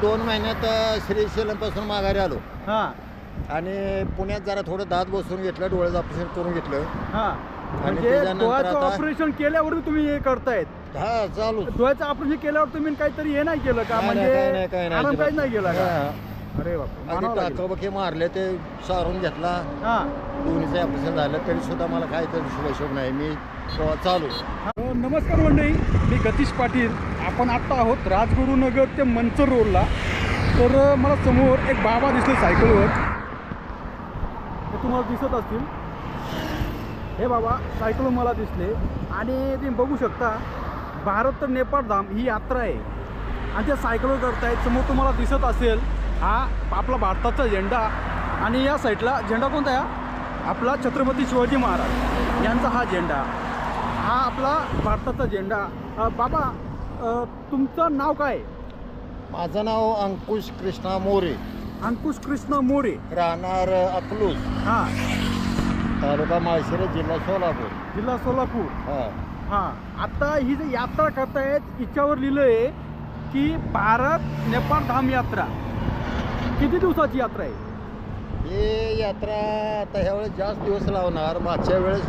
दोन महिन्यात श्रीशैलमपासून माघारी आलो. हा. आणि पुण्यात जरा थोडं दात बसून घेतलं डोळ्याचं ऑपरेशन करून घेतलं. हा. म्हणजे त्याच्यानंतर डोळ्याचं आता- ऑपरेशन केल्यावर तुम्ही हे करतायत. हा चालू. डोळ्याचं ऑपरेशन केल्यावर तुम्ही काहीतरी हे नाही केलं का? नाही, नाही, काही नाही, म्हणजे काही नाही, आराम अजिबात. काहीच नाही केला का? हा. अरे आधी टाकाबके मारले ते सारून घेतला. हा. दोन्हीचं ऑपरेशन झालं तरी सुद्धा मला काय तर शुभाशोभ नाही. मी तेव्हा चालू. नमस्कार मंडळी मी गतीश पाटील. आपण आत्ता आहोत राजगुरुनगर ते मंचर रोडला. तर मला समोर एक बाबा दिसले सायकलवर. हे तुम्हाला दिसत असतील. हे बाबा सायकलवर मला दिसले. आणि तुम्ही बघू शकता भारत तर नेपाळ धाम ही यात्रा आहे. आणि त्या सायकलवर करतायत. समोर तुम्हाला दिसत असेल हा आपला भारताचा झेंडा. आणि या साईडला झेंडा कोणता आहे? आपला छत्रपती शिवाजी महाराज यांचा हा झेंडा. हा आपला भारताचा झेंडा. बाबा अ, तुमचं नाव काय? आहे? माझं नाव अंकुश कृष्णा मोरे. अंकुश कृष्ण मोरे. राहणार अकलूज. हां. तालुका माळशिरस जिल्हा सोलापूर. जिल्हा सोलापूर. हा. हां. आता ही जी यात्रा करतायत हिच्यावर लिहिलं आहे की भारत नेपाळ धाम यात्रा. किती दिवसाची यात्रा आहे? ही यात्रा आता ह्यावेळेस जास्त दिवस लावणार. मागच्या वेळेस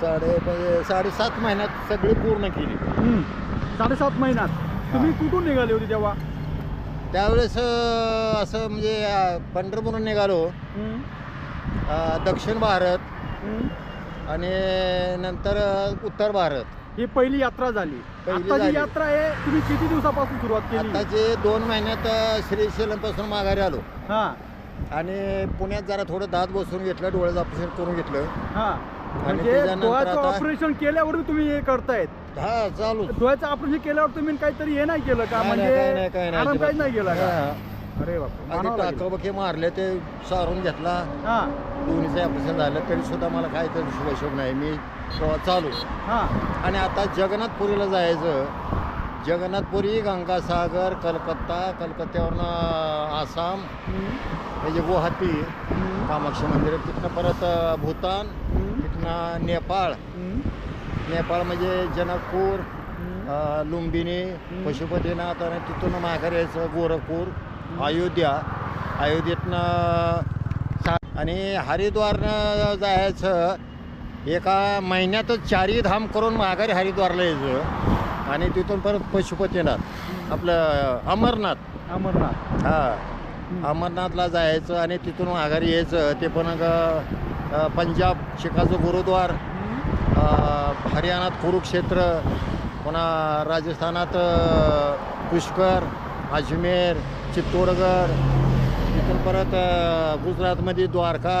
साडे म्हणजे साडेसात महिन्यात सगळी पूर्ण केली. साडेसात महिन्यात. तुम्ही कुठून निघाले होते तेव्हा? त्यावेळेस अं, असं म्हणजे अं, पंढरपूरहून निघालो. हं. अं, दक्षिण भारत हं. आणि नंतर अं, उत्तर भारत. ही पहिली यात्रा झाली. पहिली आता जी झाली. यात्रा आहे तुम्ही किती दिवसापासून सुरुवात केली? आताचे दोन महिन्यात अं, श्रीशैलमपासून माघारी आलो. हां. आणि पुण्यात जरा थोडं दात बसून घेतलं डोळ्याचं ऑपरेशन करून घेतलं. हां. म्हणजे त्याच्यानंतर डोळ्याचं आता- ऑपरेशन केल्यावर तुम्ही हे करतायत. हा चालू. डोळ्याचं ऑपरेशन केल्यावर तुम्ही काहीतरी हे नाही केलं का? नाही, नाही, म्हणजे काही नाही, काही नाही, आराम. काहीच नाही केला का? हा. अरे बाप आधी मानावं लागेल. टाकाबके मारले ते सारून घेतला. हा. दोन्हीचं ऑपरेशन झालं तरी सुद्धा मला काय तर शुभाशोभ नाही. मी तेव्हा चालू. हा. आणि आता जगन्नाथपुरीला जायचं. जगन्नाथपुरी गंगासागर कलकत्ता कलकत्त्यावरनं आसाम हम्म, म्हणजे गुवाहाटी हम्म, कामाक्षी मंदिर तिथनं परत अं, भूतान हम्म, तिथनं नेपाळ. हम्म, नेपाळ, म्हणजे जनकपूर लुंबिनी. पशुपतीनाथ आणि तिथून माघारी यायचं गोरखपूर अयोध्या. अयोध्येतनं आणि हरिद्वारनं जायचं एका महिन्यातच चारही धाम करून माघारी हरिद्वारला यायचं. आणि तिथून परत पशुपतीनाथ आपलं अमरनाथ. अमरनाथ. हा. अमरनाथला जायचं आणि तिथून माघारी यायचं. ते पण पंजाब शिकाचं गुरुद्वार हरियाणात कुरुक्षेत्र पुन्हा राजस्थानात पुष्कर अजमेर चित्तोडगड तिथून परत गुजरातमध्ये द्वारका.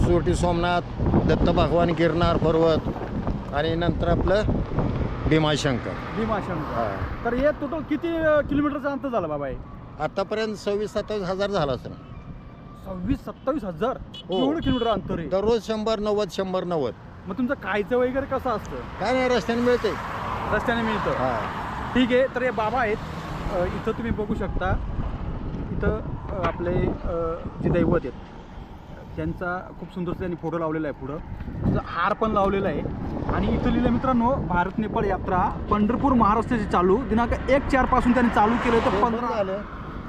सुरटी सोमनाथ दत्त भगवान गिरनार पर्वत आणि नंतर आपलं भीमाशंकर भीमाशंकर हा. तर हे टोटल किती किलोमीटरचं अंतर झालं बाबा हे आतापर्यंत सव्वीस सत्तावीस हजार झाला असेल सव्वीस सत्तावीस हजार हो. एवढं किलोमीटर अंतर आहे दररोज शंभर नव्वद शंभर नव्वद मग तुमचं खायचं वगैरे कसं असतं? काय नाही रस्त्याने मिळते रस्त्याने मिळतं. हा. ठीक आहे तर हे बाबा आहेत. अ, इथं तुम्ही बघू शकता. इथं अ, आपले अ, जे दैवत आहेत त्यांचा खूप सुंदर त्यांनी फोटो लावलेला आहे पुढं. त्याचा हार पण लावलेला आहे. आणि इथं लिहिलं मित्रांनो भारत नेपाळ यात्रा पंढरपूर महाराष्ट्राची चालू दिनांक एक चारपासून त्यांनी चालू केलं तर पंधरा झालं.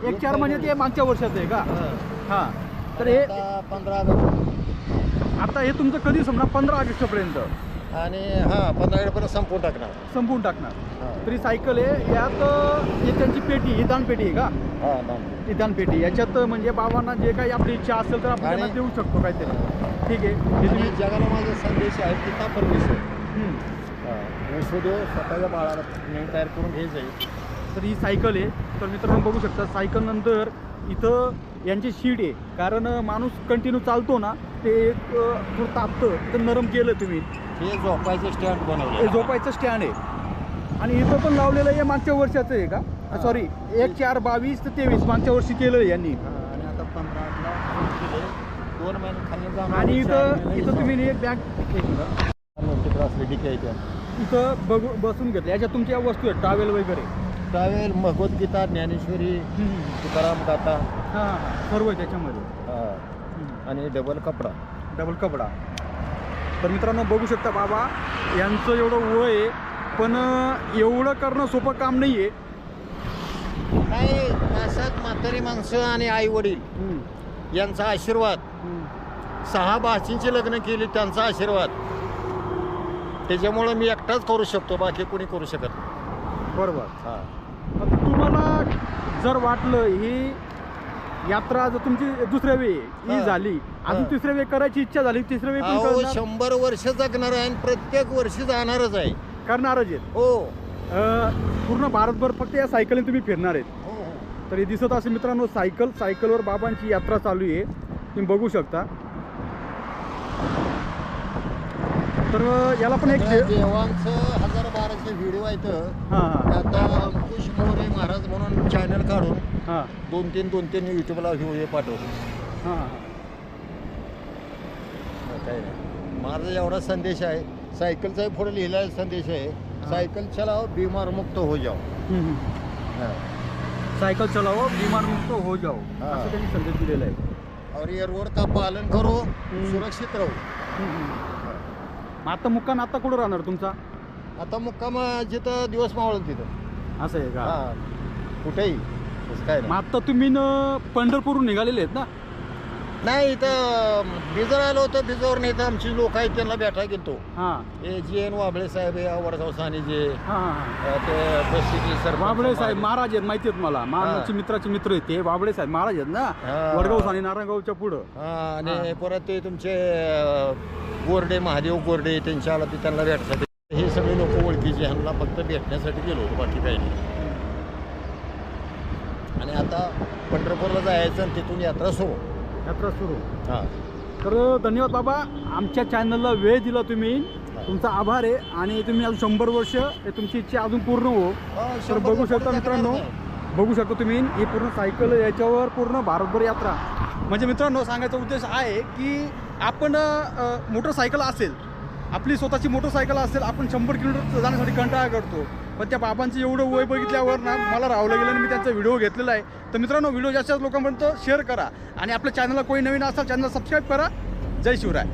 एक चार म्हणजे ते मागच्या वर्षाचं आहे का? हा. तर हे पंधरा ऑगस्ट. आता हे तुमचं कधी समजा पंधरा ऑगस्टपर्यंत. आणि हा पंधरा पर्यंत संपवून टाकणार. संपवून टाकणार. हा. तरी सायकल आहे यात हे त्यांची पेटी ही दानपेटी आहे का? हा दाम. निदान पेटी याच्यात म्हणजे बाबांना जे काही आपली इच्छा असेल तर आपण आणि- त्यांना देऊ शकतो काहीतरी. ठीक आहे. हे आणि तुम्ही जगाला माझा संदेश आहे पिता परमेश्वर. हम्म. वसुदेव स्वतःच्या बाळाला नेम तयार करून घ्यायचं आहे. तर ही सायकल आहे. तर मित्रांनो बघू शकता सायकल नंतर इथं यांची शीट आहे. कारण माणूस कंटिन्यू चालतो ना ते एक तापतं तर नरम केलं तुम्ही. हे झोपायचं स्टँड हे बनवलं झोपायचं स्टँड आहे. आणि इथं पण लावलेलं आहे मागच्या वर्षाचं आहे का? हा. सॉरी एक चार बावीस ते तेवीस मागच्या वर्षी केलं यांनी. आणि आता पंधरा दोन महिने खाली आणि इथं इथं तुम्ही एक बॅग इथं बघू बसून घेतलं. याच्यात तुमच्या वस्तू आहेत टावेल वगैरे. ट्रॅव्हल भगवद्गीता ज्ञानेश्वरी तुकाराम गाथा हां सर्व आहे त्याच्यामध्ये. हा. आणि डबल कपडा. डबल कपडा. तर मित्रांनो बघू शकता बाबा यांचं एवढं वय आहे पण अं, एवढं करणं सोपं काम नाही आहे नाही असं माणसं आणि आई वडील यांचा आशीर्वाद. सहा भाषींची लग्न केली त्यांचा आशीर्वाद. त्याच्यामुळं मी एकटाच करू शकतो बाकी कोणी करू शकत नाही. बरोबर. हा. आता तुम्हाला जर वाटलं ही यात्रा जर तुमची दुसऱ्या वेळी ही हा. झाली अजून हा. तिसऱ्या वेळी करायची इच्छा झाली तिसऱ्या वेळी पण अहो करणार- शंभर वर्ष जगणार आहे आणि प्रत्येक वर्षी जाणारच आहे. करणारच आहेत हो. अं, पूर्ण भारतभर फक्त या सायकलीने तुम्ही फिरणार आहेत. हो, हो. तर हे दिसत असेल मित्रांनो सायकल सायकलवर बाबांची यात्रा चालू आहे. तुम्ही बघू शकता. तर याला पण एक देवांचं हजार बाराशे व्हिडिओ आहेत. हां हां. आता अंकुश मोरे महाराज म्हणून चॅनल काढून हां. दोन तीन दोन तीन युट्यूबला व्हिडिओ पाठवतो. हां काय नाही. माझा एवढा संदेश आहे. सायकलचा पुढे लिहिलेला संदेश आहे. सायकल चलाओ बीमार मुक्त हो जाओ हम्म. हा. सायकल चलाओ बीमार मुक्त हो जाओ हां. असं त्यांनी संदेश दिलेला आहे. और ये रोड का पालन करो हम्म. सुरक्षित राहू. मग आता मुक्काम आता कुठं राहणार तुमचा? आता मुक्काम जिथं दिवस मावळल तिथं. असं आहे का? हा. कुठेही. तसं काय मग नाही. आता तुम्ही न पंढरपूरहून निघालेले आहेत ना? नाही इथं बिजर आलो होतं बिजवर नाही तर आमची लोक आहेत त्यांना भेटा गेलतो. हां. हे जी एन वाबळे साहेब हे वडगाव साने जे हां हां अ, ते सर बाबळे साहेब महाराज आहेत माहिती आहेत मला. महाराजचे मित्राचे मित्र आहेत ते बाबळे साहेब महाराज आहेत ना? हां. वडगाव आणि नारायणगावच्या पुढं. हा आणि. परत ते तुमचे अ, गोरडे महादेव गोरडे त्यांच्या आला ते त्यांना भेटण्यासाठी हे सगळे लोक ओळखीचे ह्यांना फक्त भेटण्यासाठी गेलो होतो बाकी काही नाही. आणि आता पंढरपूरला जायचं आणि तिथून यात्रा सुरू. यात्रा सुरू. हा. तर धन्यवाद बाबा आमच्या चॅनलला वेळ दिला तुम्ही. तुमचा आभार आहे आणि तुम्ही अजून शंभर वर्ष हे तुमची इच्छा अजून पूर्ण हो. तर बघू शकता मित्रांनो. बघू शकता तुम्ही ही पूर्ण सायकल याच्यावर पूर्ण भारतभर यात्रा. म्हणजे मित्रांनो सांगायचा उद्देश आहे की आपण मोटरसायकल असेल आपली स्वतःची मोटरसायकल असेल आपण शंभर किलोमीटर जाण्यासाठी कंटाळा करतो. पण त्या बाबांचं एवढं वय बघितल्यावर ना मला राहावं गेलं आणि मी त्यांचा व्हिडिओ घेतलेला आहे. तर मित्रांनो व्हिडिओ जास्त लोकांपर्यंत शेअर करा आणि आपल्या चॅनलला कोणी नवीन असाल चॅनल सबस्क्राईब करा. जय शिवराय.